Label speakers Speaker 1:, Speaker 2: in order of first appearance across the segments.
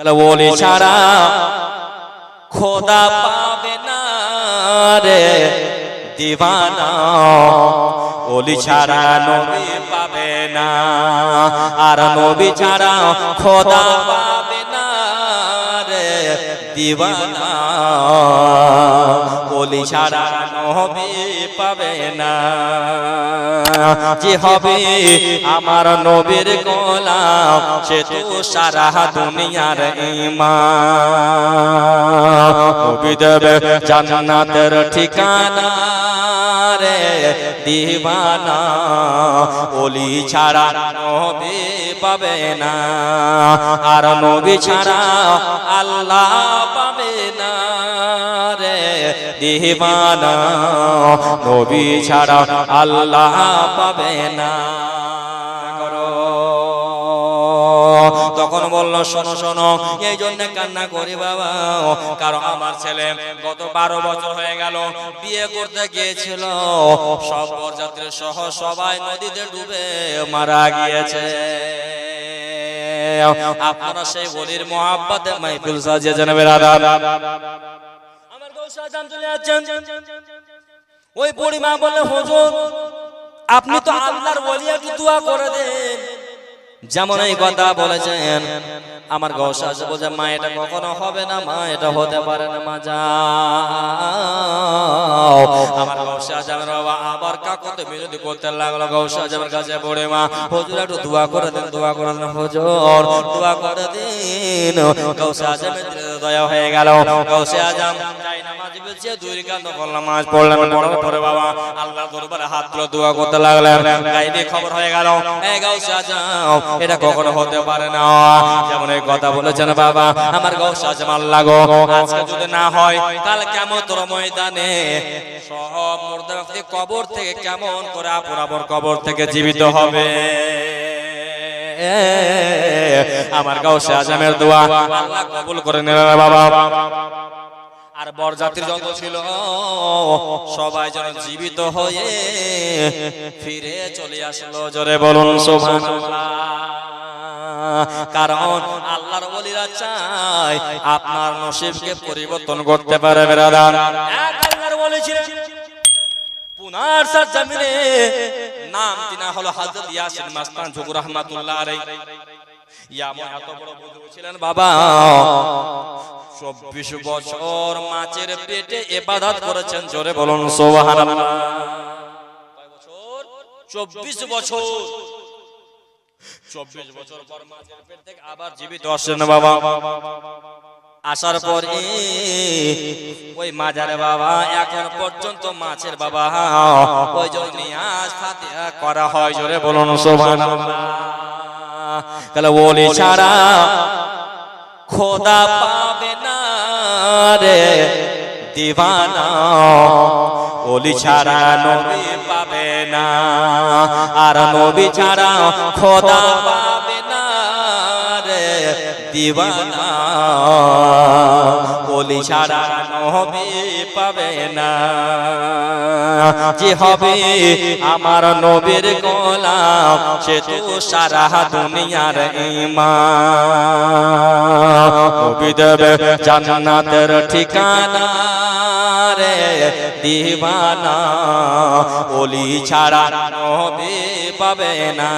Speaker 1: কালে সারা ছাড়া খোদা পাবে না রে দিবানা। ওলি ছাড়া নবী পাবে না। আর নবী ছাড়া খোদা পাবে দিবানা। কলি ছাড়া নবী পাবে না। যে হবে আমার নবীর গোলাম, সে তো সারা দুনিয়ার ইমা নবী দেবে জান্নাতের ঠিকানা। রে দিবানা, ওলি ছাড়া নবী পাবে না, আর নবী ছাড়া আল্লাহ পাবে না রে দিবানা নবী ছাড়া আল্লাহ পাবে না। তখন বলল, শোনো শোনো এই জন্য কান্না করি বাবা। কারণ আমার ছেলে গত বারো বছর হয়ে গেল, বিয়ে করতে গিয়েছিল। সব বরযাত্রী সহ সবাই নদীতে ডুবে মারা গিয়েছে। আপনারা সেই বলির মহাব্বাতে মাইফিল সাজিয়েছেন বেরাদার আমার গৌসা জান চলে যাচ্ছেন। ওই পরিমা বলে হুজুর, আপনি তো আল্লাহর একটু দোয়া করে দেন। যেমন এই কথা বলেছেন আমার গৌসা বলছে মা এটা কখনো হবে না মা এটা হতে পারে না মা যাও। আমার গৌসা জামের বাবা আবার কাকতে বিরোধী করতে লাগল গৌসা জামের কাছে পড়ে মা হুজুর একটু দোয়া করে দেন দোয়া করে দেন হুজুর দোয়া করে দিন। গৌসা জামের দয়া হয়ে গেল। গৌসা বলছে দুই নামাজ পড়লেন পড়ার পরে বাবা। আল্লাহ দরবারে হাত তুলে দোয়া করতে লাগলেন। গাইবে খবর হয়ে গেল। গৌসা আজম এটা কখনো হতে পারে না। যেমন এই কথা বলেছেন বাবা আমার গৌসা আজম আল্লাহ গো। আজকে যদি না হয় কাল কেমন তোর ময়দানে? সব মুর্দা ব্যক্তি কবর থেকে কেমন করে আপন আপন কবর থেকে জীবিত হবে? আমার গাউসে আজমের দোয়া। আল্লাহ কবুল করে নিলেন বাবা। আর বরযাত্রী যত ছিল, সবাই যেন জীবিত হয়ে ফিরে চলে আসলো। জোরে বলুন কারণ আল্লাহর বলিরা চাই আপনার নসিবকে পরিবর্তন করতে পারে আল্লাহর বলেছিলেন পুনার সার জমিনে নাম তিনা হলো হযরত ইয়াসিন মাস্তান জুকুর রহমাতুল্লাহ আলাইহি। ইয়ামন এত বড় বুজুর্গ ছিলেন বাবা। চব্বিশ বছর মাছের পেটে এবাদত করেছেন জোরে বলুন বছর চব্বিশ বছর। চব্বিশ বছর পর মাছের পেট থেকে আবার জীবিত আসছেন বাবা আসার পর ওই মাজারে বাবা এখন পর্যন্ত মাছের বাবা। ওই জন্য করা হয় জোরে বলুন ওলি ছাড়া খোদা পাবে না। রে দিবানা, ওলি ছাড়া নবী পাবে না, আর নবী ছাড়া খোদা পাবে না রে দিবানা। ওলি ছাড়া নবী পাবে না। যে হবে আমার নবীর গোলাম, সে তো সারা দুনিয়ার দেবে জান্নাতের ঠিকানা দিবানা। ওলি ছাড়া নবী পাবে না।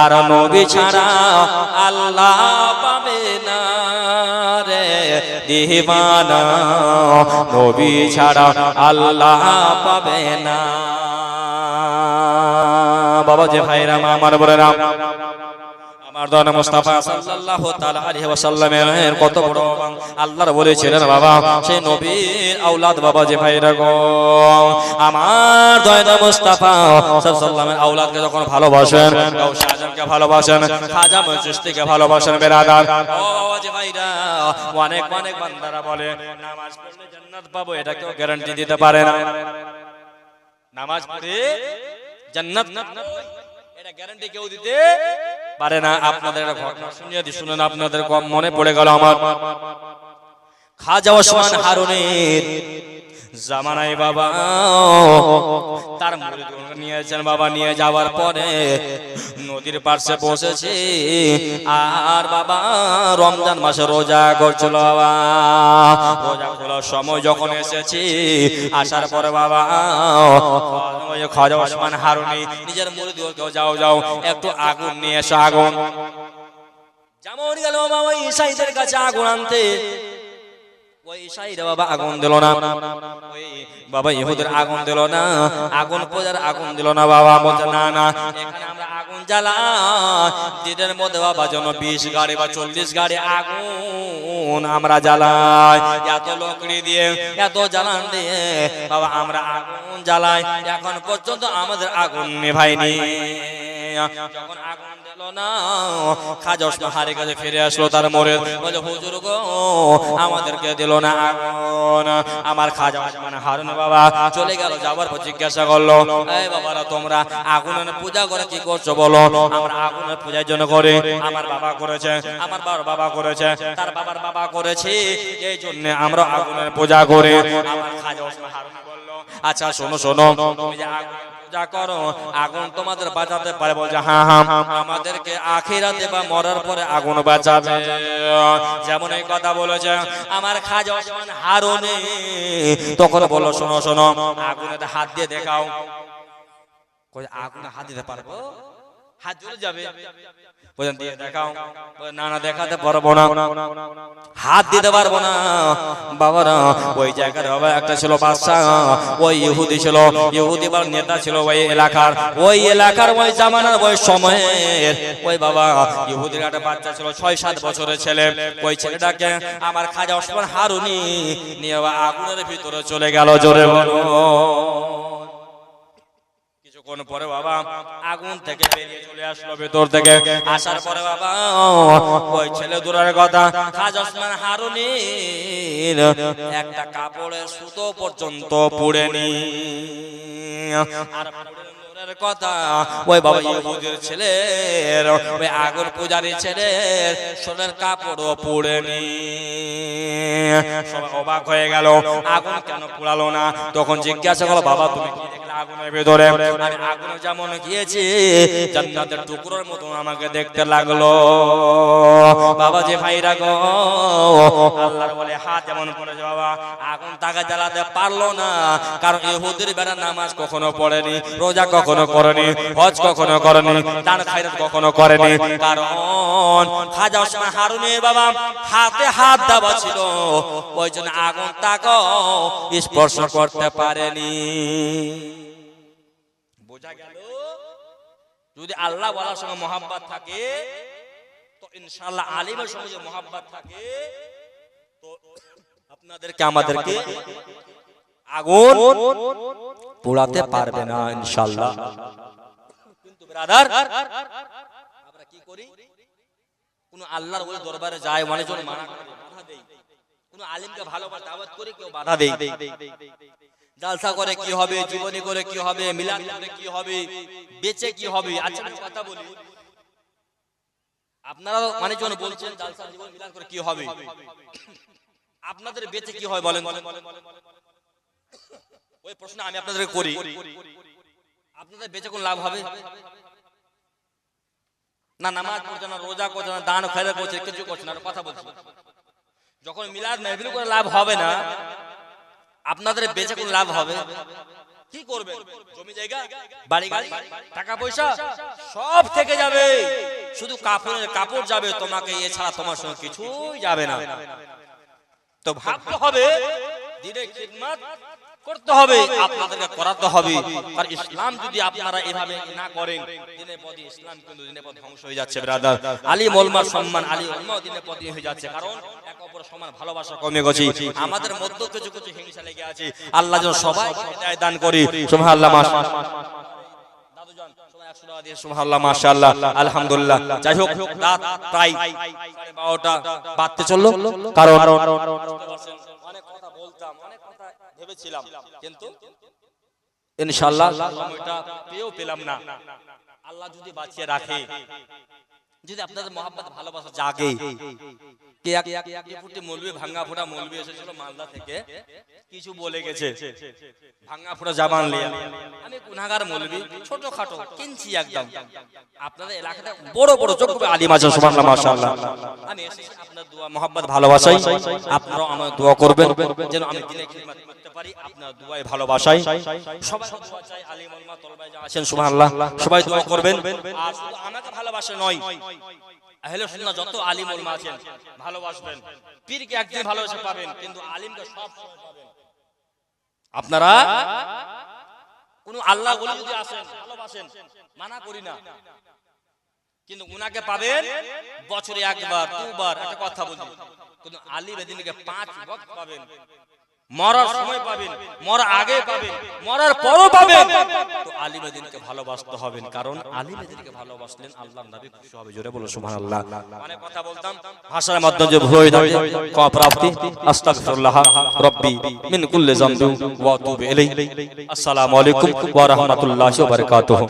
Speaker 1: আর নবী ছাড়া আল্লাহ পাবে দিবানা নবী ছাড়া আল্লাহ পাবে না। বাবা যে ভাইরাম আমার বলে রাম ওয়াসাল্লামের কত বড় আল্লাহর বলেছিলেন, বাবা আওলাদ বাবা যে ভাইরা গো, আমার গ্যারান্টি দিতে পারে আপনাদের একটা ঘটনা শুনিয়ে আপনাদের কম মনে পড়ে গেল আমার। খাজা ওসমান হারুনের জামানাই বাবা। তার মুরিদ নিয়েছেন বাবা, নিয়ে যাওয়ার পরে নদীর পাশে বসেছে। আর বাবা, রমজান মাসে রোজা করছিল বাবা। রোজা খোলার সময় যখন এসেছি, আসার পরে বাবা খাজা ওসমান হারুনি নিজের মুরিদকে যাও যাও, একটু আগুন নিয়ে এসো, আগুন। যেমন গেল বাবা, ওই ইসাইদের কাছে আগুন আনতে। আগুন বাবা আগুন দিল না। আগুন আগুন না বাবা না না আমরা আগুন মধ্যে বাবা যেন বিশ গাড়ি বা চল্লিশ গাড়ি আগুন আমরা জ্বালাই। এত লকড়ি দিয়ে, এত জ্বালান দিয়ে বাবা আমরা আগুন জ্বালাই। এখন পর্যন্ত আমাদের আগুন নেভাইনি যখন আগুন দিল না খাজা ওসমান কাছে ফিরে আসলো তার মরে। বলে, হুজুর গো, আমাদেরকে দিল না আগুন। আমার খাজা ওসমান হারুন বাবা। চলে গেল, যাবার পর জিজ্ঞাসা করল, এই বাবারা, তোমরা আগুনের পূজা করে কি করছ বলো? আমরা আগুনের পূজার জন্য করে। আমার বাবা করেছে, আমার বাবার বাবা করেছে, তার বাবার বাবা করেছে, এই জন্য আমরা আগুনের পূজা করি। আমার খাজা ওসমান বলল আচ্ছা শোনো শোনো আগুনের পূজা করো। আগুন তোমাদের বাঁচাতে পারে। বলছে হ্যাঁ হ্যাঁ আমাদেরকে আখিরাতে বা মরার পরে আগুন বাঁচাবে যেমন এই কথা বলেছে, আমার খাজা ওসমান হারুনে। তখন বলো শোনো শোনো আগুনে হাত দিয়ে দেখাও। কই আগুনে হাত দিতে পারব? হাত জ্বলে যাবে। না না, দেখাতে পারব হাত দিতে পারব না। ওই একটা ছিল ওই ছিল। ইহুদি নেতা ছিল ওই এলাকার। ওই এলাকার ওই বাবা একটা বাচ্চা ছিল ছয় সাত বছরের ছেলে। ওই ছেলেটাকে আমার খাজা ওসমান হারুনি নিয়ে আগুনের ভিতরে চলে গেল, জোরে বলো কিছুক্ষণ পরে বাবা আগুন থেকে বেরিয়ে চলে আসলো ভেতর থেকে। আসার পরে বাবা, ওই ছেলে দূরের কথা, খাজ ওসমান একটা কাপড়ের সুতো পর্যন্ত পুড়েনি আর কথা, ওই বাবা ছেলের আগুন পূজারি ছেলের পুড়েনি অবাক হয়ে গেল, আগুন কেন পুড়ালো না? তখন জিজ্ঞাসা করল, বাবা, তুমি আগুনের ভেতরে। আমি আগুনে যেমন গিয়েছি, জান্নাতের টুকরোর মতো আমাকে দেখতে লাগল। বাবা যে বলে হাত বাবা, আগুন তাকে জ্বালাতে পারল না। কারণ বেড়া নামাজ কখনো পড়েনি, রোজা কখনো করেনি, হজ কখনো করেনি, দান খায়রাত কখনো করেনি। কারণ খাজা ওসমান হারুনের বাবা হাতে হাত দেওয়া ছিল, ওই জন্য আগুন তাকে স্পর্শ করতে পারেনি। বোঝা গেল যদি আল্লাহ বলার সঙ্গে মোহাব্বত থাকে তো ইনশাআল্লাহ আলিমের সঙ্গে যদি মোহাব্বত থাকে তো আপনাদেরকে আমাদেরকে আগুন পোড়াতে পারবে না ইনশাআল্লাহ। কিন্তু ব্রাদার আমরা কি করি? কোন আল্লাহর ওই দরবারে যায় মানুষজন মানা করে বাধা কোন আলিমকে ভালোবাসে দাওয়াত করে কেউ বাধা দেয়। জালসা করে কি হবে জীবনী করে কি হবে মিলাদ করে কি হবে বেঁচে কি হবে আচ্ছা কথা বলি। আপনারা মানুষজন বলছেন জালসা জীবন মিলাদ করে কি হবে? আপনাদের বেঁচে কি হয় বলেন ওই প্রশ্ন আমি আপনাদের করি। আপনাদের বেঁচে কোন লাভ হবে? না নামাজ পড়ছে না রোজা করছে না দান খেলা করছে কিছু করছে না কথা বলছি। যখন মিলাদ মেহবিল করে লাভ হবে না আপনাদের বেঁচে কোন লাভ হবে? কি করবে জমি জায়গা? বাড়ি গাড়ি? টাকা পয়সা? সব থেকে যাবে। শুধু কাপড়ের কাপড় যাবে তোমাকে এছাড়া তোমার সঙ্গে কিছুই যাবে না। তো ভাবতে হবে দিনে খিদমত করতে হবে। আপনাদেরকে করাতে হবে। আর ইসলাম যদি আপনারা এভাবে না করেন দিনে পদে ইসলাম কিন্তু দিনে পদে ধ্বংস হয়ে যাচ্ছে ব্রাদার আলী মোলমার সম্মান আলী ওলমা দিনে পদে হয়ে যাচ্ছে। কারণ এক অপরের সমান ভালোবাসা কমে গেছে। আমাদের মধ্যে কিছু কিছু হিংসা লেগে আছে। আল্লাহ যেন সবাই দান করি। সুবহানাল্লাহ দাদুজান আলহামদুলিল্লাহ। যাই হোক রাত প্রায় বারোটা। বাড়তে চলল। কারণ অনেক কথা বলতাম অনেক কথা ভেবেছিলাম। কিন্তু ইনশাআল্লাহ সময়টা পেয়েও পেলাম না। আল্লাহ যদি বাঁচিয়ে রাখে যদি আপনাদের মহাব্বত ভালোবাসা জাগে কে এক ফুটে মলবি ভাঙ্গা ফোটা মলবি এসেছিল মালদা থেকে কিছু বলে গেছে ভাঙা ফুটা জাবান লিয়া। আমি গুনাহগার মৌলবি ছোট খাটো কিনছি একদম। আপনাদের এলাকাতে বড় বড় যোগ্য আলিম আছে সুবহানাল্লাহ মাশাআল্লাহ। আমি এসেছি আপনার দোয়া মোহাব্বত ভালোবাসাই আপনারাও আমার দোয়া করবেন যেন আমি দিনে খিদমত সবাই দোয়া করবেন। আমাকে নয় যত আলিম আছেন, ভালোবাসবেন। পীরকে একদিন পাবেন, কিন্তু আলিমকে সব পাবেন। আপনারা কোন আল্লাহ বলে যদি আসেন, ভালোবাসেন, মানা করি না। কিন্তু উনাকে পাবেন বছরে একবার, দুবার, একটা কথা বলি। কিন্তু আলী বেদিনকে পাঁচ বক্ত পাবেন। মরার সময় পাবেন মরার আগে পাবেন মরার পরও পাবেন। তো আলী বেদিনকে ভালোবাসতে হবেন কারণ আলী বেদিনকে ভালোবাসলেন আল্লাহর নবী। খুশি হবে জোরে বলো সুবহানাল্লাহ। অনেক কথা বলতাম ভাষার মাধ্যমে যে ভুল হয়ে থাকে ক্ষমা প্রাপ্তি আস্তাগফিরুল্লাহ রব্বি মিন কুল্লি যামবি ওয়া আতুবু ইলাইহি। আসসালামু আলাইকুম ওয়া রাহমাতুল্লাহি ওয়া বারাকাতুহু।